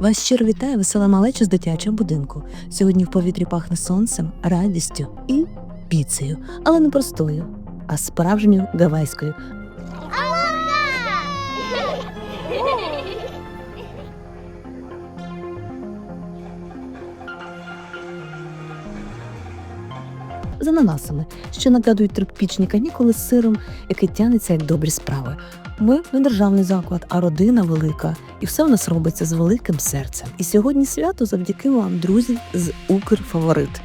Вас щиро вітає весела малеча з дитячого будинку. Сьогодні в повітрі пахне сонцем, радістю і піцею, але не простою, а справжньою гавайською. З ананасами, що нагадують тропічні канікули з сиром, який тянеться як добрі справи. Ми не державний заклад, а родина велика, і все в нас робиться з великим серцем. І сьогодні свято завдяки вам, друзі, з Укрфаворит.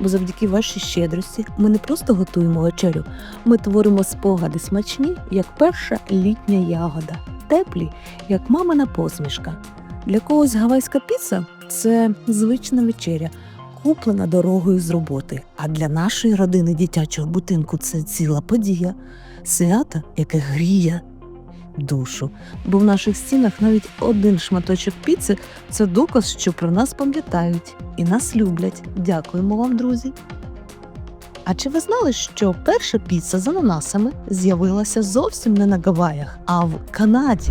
Бо завдяки вашій щедрості ми не просто готуємо вечерю, ми творимо спогади смачні, як перша літня ягода, теплі, як мамина посмішка. Для когось гавайська піца це звична вечеря, куплена дорогою з роботи. А для нашої родини дитячого будинку це ціла подія, свято, яке гріє душу. Бо в наших стінах навіть один шматочок піци це доказ, що про нас пам'ятають і нас люблять. Дякуємо вам, друзі. А чи ви знали, що перша піца з ананасами з'явилася зовсім не на Гаваях, а в Канаді?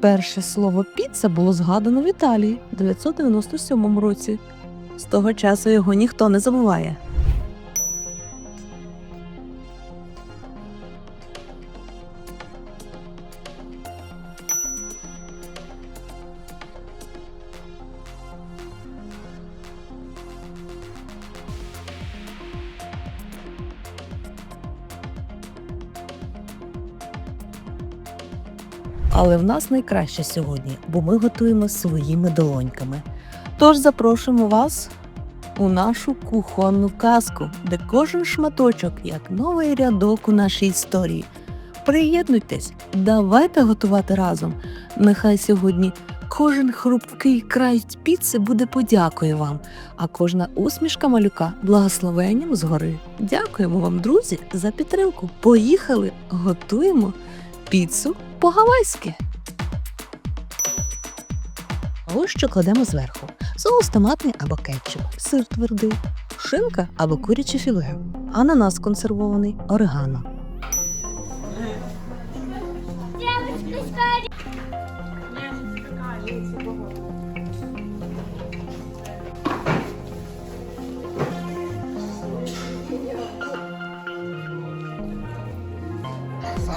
Перше слово піца було згадано в Італії в 997 році. З того часу його ніхто не забуває. Але в нас найкраще сьогодні, бо ми готуємо своїми долоньками. Тож запрошуємо вас у нашу кухонну казку, де кожен шматочок як новий рядок у нашій історії. Приєднуйтесь, давайте готувати разом. Нехай сьогодні кожен хрупкий край піци буде подякою вам, а кожна усмішка малюка благословенням згори. Дякуємо вам, друзі, за підтримку. Поїхали, готуємо піцу по-гавайськи. Ось що кладемо зверху: соус томатний або кетчуп, сир твердий, шинка або куряче філе, ананас консервований, орегано.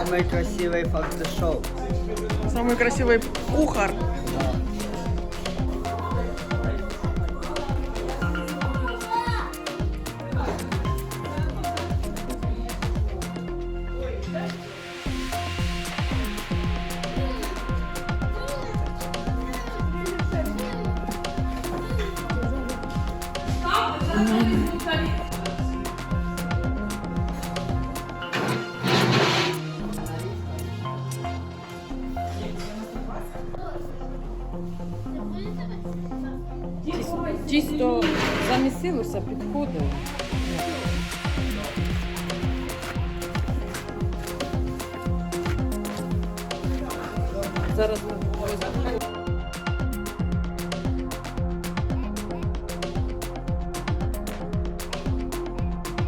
Самый красивый фотошоу. Самый красивый кухар. Тісто замісилося, підходило. Зараз ми.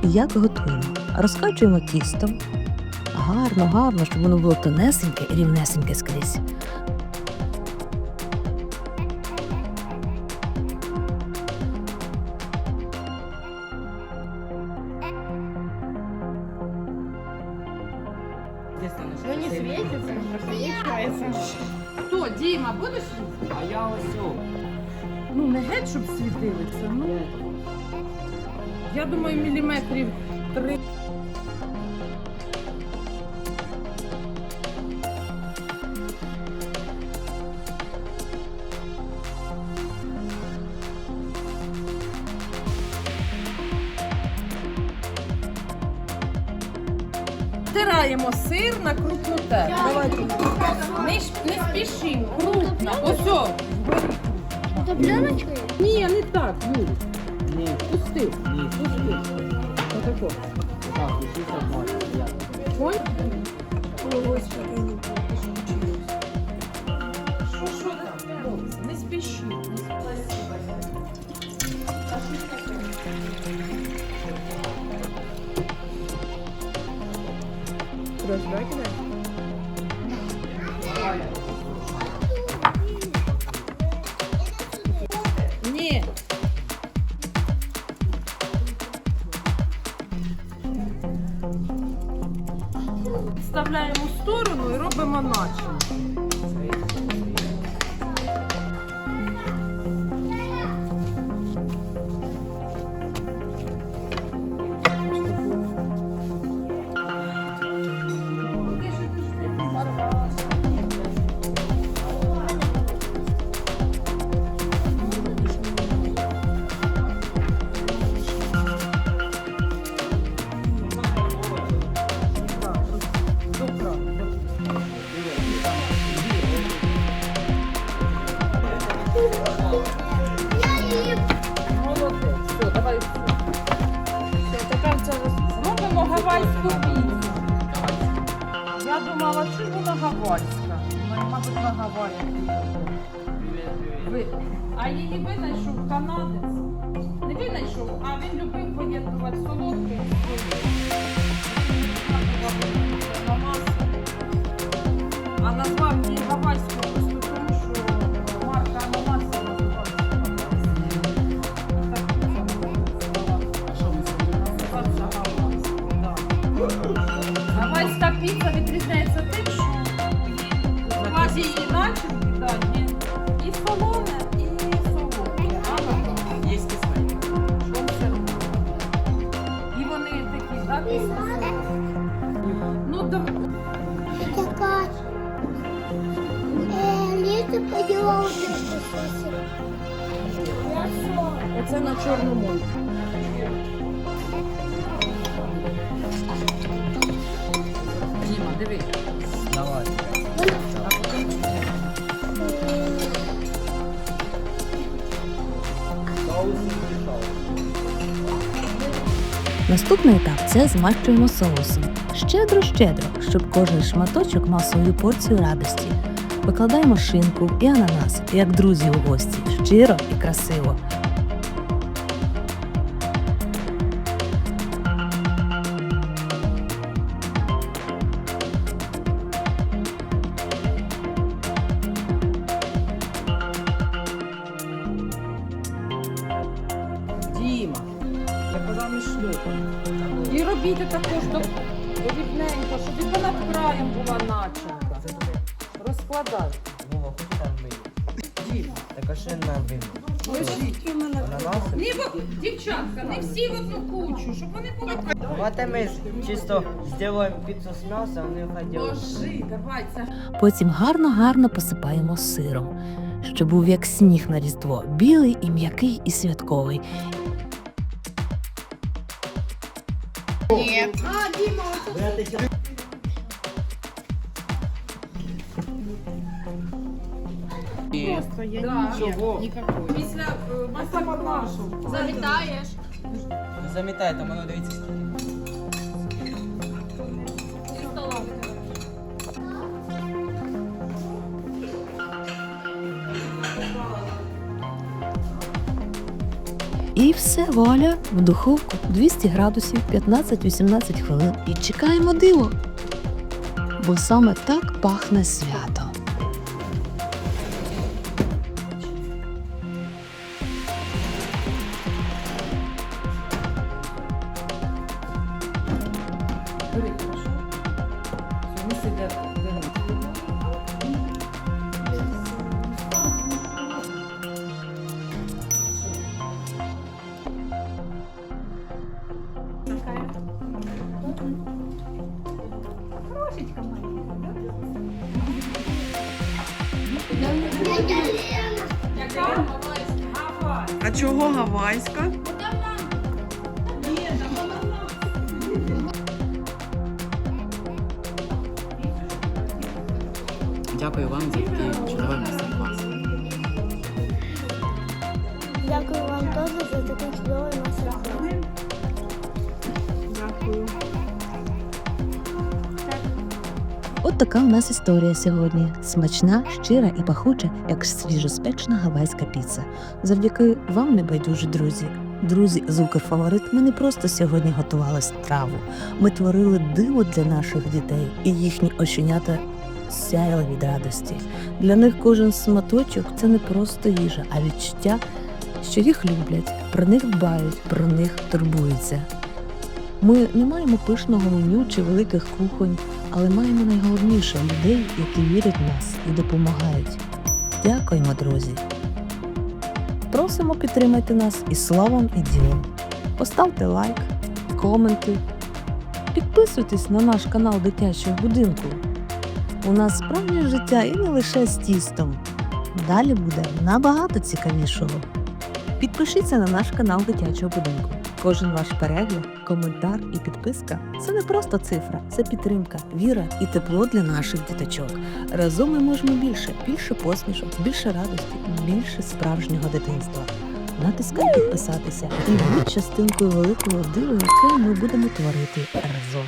Як готуємо? Розкачуємо тісто. Гарно, гарно, щоб воно було тонесеньке і рівнесеньке Хто, Діма, будеш? А я ось. Ну, не геть, щоб світилися. Ну, я думаю, міліметрів три. Стираємо сир на крупну терку. Давайте. Не, ш- не спішимо, крупно. Ось. о. Это? Ні, не так, Юрій. Ні, Пусти. ні. Пусти. Отако. Так, усі собаки. Ой. Що, що? Не спіши. Ні. Ви... А її винайшов канадець. Не винайшов, а він любив поєднувати солодке Літо поділа один оце на чорному. Діма, диви. Давай. Соус пішов. Наступний етап це змащуємо соусом. Щедро-щедро, щоб кожен шматочок мав свою порцію радості. Викладаємо шинку і ананас, як друзі у гості, щиро і красиво. Діма. Я казав не шлюпай. І робіть також до рівненько, щоб і понад краєм була начинка. Розкладай. Вова, хоч там вийде. Така ще на вину. В... Дівчатка, не всі в одну кучу, щоб вони були Давайте ми чисто зробимо піцу з м'яса, вони хотіли. Божи, давай це. Потім гарно-гарно посипаємо сиром, щоб був як сніг на різдво, білий і м'який і святковий. Просто я нічого. Після е, майстер-класу. Завітаєш. Не замітай, там воно дивіться скільки. І все, вуаля, в духовку 200 градусів 15-18 хвилин. І чекаємо диво. Бо саме так пахне свято. Сидять. Яка? А чого гавайська? Дякую вам за такий чудовий майстер-клас. Дякую вам теж за такий чудовий мастер-клас. Дякую. От така у нас історія сьогодні. Смачна, щира і пахуча, як свіжоспечна гавайська піца. Завдяки вам, небайдужі друзі. Друзі з Укрфаворит, ми не просто сьогодні готували страву. Ми творили диво для наших дітей, і їхні оченята сяяли від радості. Для них кожен сматочок це не просто їжа, а відчуття, що їх люблять, про них дбають, про них турбуються. Ми не маємо пишного меню чи великих кухонь, але маємо найголовніше людей, які вірять в нас і допомагають. Дякуємо, друзі! Просимо підтримати нас і словом, і ділом. Поставте лайк, коменти, підписуйтесь на наш канал дитячого будинку. У нас справжнє життя і не лише з тістом. Далі буде набагато цікавішого. Підпишіться на наш канал дитячого будинку. Кожен ваш перегляд, коментар і підписка це не просто цифра, це підтримка, віра і тепло для наших діточок. Разом ми можемо більше, більше посмішок, більше радості, більше справжнього дитинства. Натискай підписатися і будь частинкою великого дива, яке ми будемо творити разом.